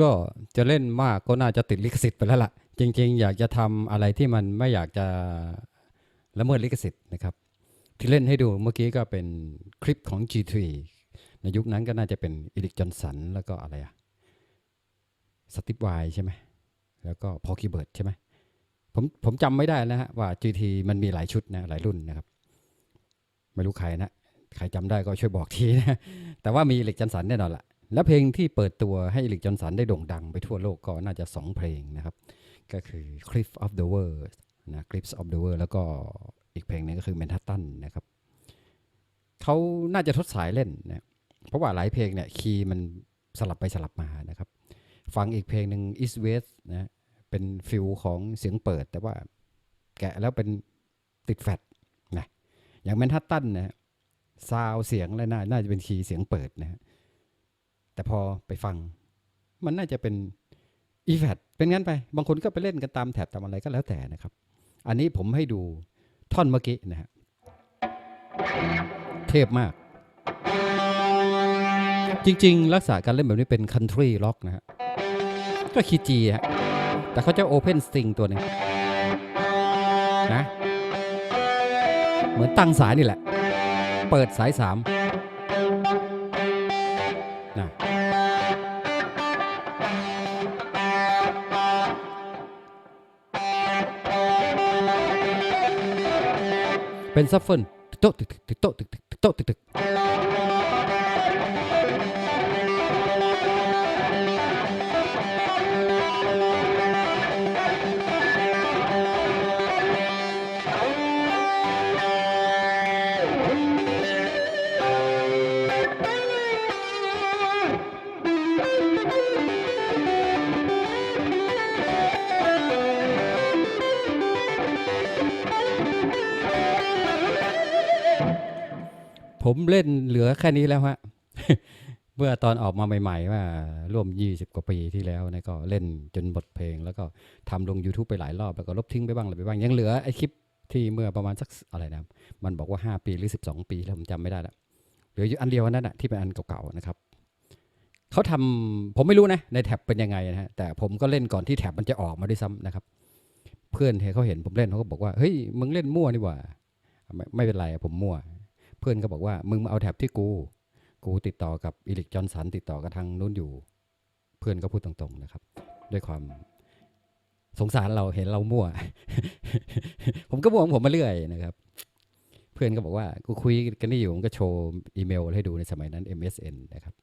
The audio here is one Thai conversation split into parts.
ก็จะเล่นมากก็น่าจะติดลิขสิทธิ์ไปแล้วล่ะ จริง ๆ อยากจะทำอะไรที่มันไม่อยากจะละเมิดลิขสิทธิ์นะครับที่เล่นให้ดูเมื่อกี้ก็เป็นคลิปของ G3 ในยุคนั้นก็น่าจะเป็นอีริกจอนสันแล้วก็อะไรอะสติปไวใช่ไหมแล้วก็พอคีเบิร์ดใช่ไหมผมผมจำไม่ได้นะฮะว่า GT มันมีหลายชุดนะหลายรุ่นนะครับ ไม่รู้ใครนะ ใครจำได้ก็ช่วยบอกทีนะ แต่ว่ามีอีริกจอห์นสันแน่นอนละ แล้วเพลงที่เปิดตัวให้อีริกจอนสันได้โด่งดังไปทั่วโลกก็น่าจะ 2 เพลงนะครับ ก็คือ Cliff of the World นะ Cliffs of the World แล้วก็อีกเพลงหนึงก็คือ Manhattan นะครับเขาน่าจะทดสายเล่นนะเพราะว่าหลายเพลงเนี่ยคีย์มันสลับไปสลับมานะครับ ฟังอีกเพลงหนึ่ง East West นะเป็นฟิลของเสียงเปิด แต่ว่าแกะแล้วเป็นติดแฟดนะอย่าง Manhattan นะซาวเสียงและน่าน่าจะเป็นคีย์เสียงเปิดนะฮะ แต่พอไปฟัง มันน่าจะเป็นอีแฟเป็นงั้นไป บางคนก็ไปเล่นกันตามแถบตามอะไรก็แล้วแต่นะครับ อันนี้ผมให้ดูท่อนเมื่อกี้นะฮะเทพมาก จริง ๆ ลักษณะการเล่นแบบนี้เป็นคันทรีล็อกนะฮะก็คีจีฮะแต่เขาจะโอเพนสตริงตัวนึงนะเหมือนตั้งสายนี่แหละ เปิดสายสามนะ เป็นซัฟเผมเล่นเหลือแค่นี้แล้วฮะเมื่อตอนออกมาใหม่ ๆ ว่าร่วม 20 กว่าปีที่แล้วนะก็เล่นจนหมดเพลง แล้วก็ทำลง YouTube ไปหลายรอบแล้วก็ลบทิ้งไปบ้างอะไรไปบ้าง ยังเหลือไอคลิปที่เมื่อประมาณสักอะไรนะ มันบอกว่า 5 ปีหรือ 12 ปีแล้วผมจำไม่ได้ละเหลืออยู่อันเดียวนั่นแหะที่เป็นอันเก่าๆนะครับเขาทำผมไม่รู้นะในแท็บเป็นยังไงนะฮะแต่ผมก็เล่นก่อนที่แท็บมันจะออกมาด้วยซ้ำนะครับ เพื่อนเขาเห็นผมเล่นเขาก็บอกว่าเฮ้ยมึงเล่นมั่วนี่หว่าไม่ไม่เป็นไรผมมั่ว เพื่อนก็บอกว่ามึงมาเอาแท็บที่กู กูติดต่อกับอีลิกจอนสันติดต่อกับทางนู้นอยู่ เพื่อนก็พูดตรงๆนะครับ ด้วยความสงสารเราเห็นเรามั่ว ผมก็มั่วงผมมาเรื่อยนะครับ เพื่อนก็บอกว่ากูคุยกันนี่อยู่ผมก็โชว์อีเมลให้ดูในสมัยนั้น MSN นะครับ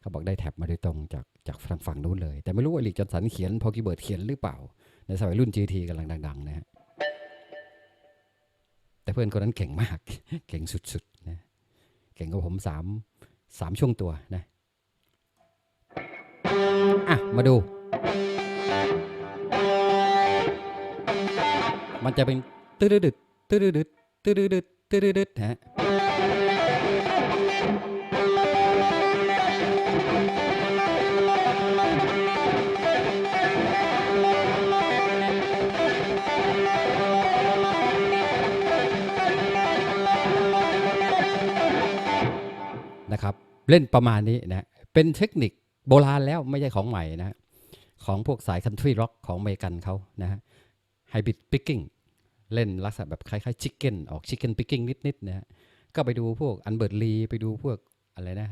เขาบอกได้แท็บมาโดยตรงจากจากทางฝั่งนู้นเลย แต่ไม่รู้ว่าอีลิกจอนสันเขียนพอกีเบิร์ดเขียนหรือเปล่า ในสมัยรุ่น GT กำลังดัง ๆ นะฮะแต่เพื่อนคนนั้นเก่งมาก เก่งสุดๆ เก่งกว่าผมสามสามช่วงตัวนะอะมาดู มันจะเป็นตืดดึดตืดดึดตืดดึดตืดดึดฮะ นะครับ เล่นประมาณนี้นะเป็นเทคนิคโบราณแล้วไม่ใช่ของใหม่นะของพวกสายคันทรีร็อกของอเมริกันเขานะฮะไฮบริดปิกกิ้งเล่นลักษณะแบบคล้ายๆชิคเก้นออกชิคเก้นปิกกิ้งนิดๆนะฮะก็ไปดูพวกอันเบิร์ตลีไปดูพวกอะไรนะ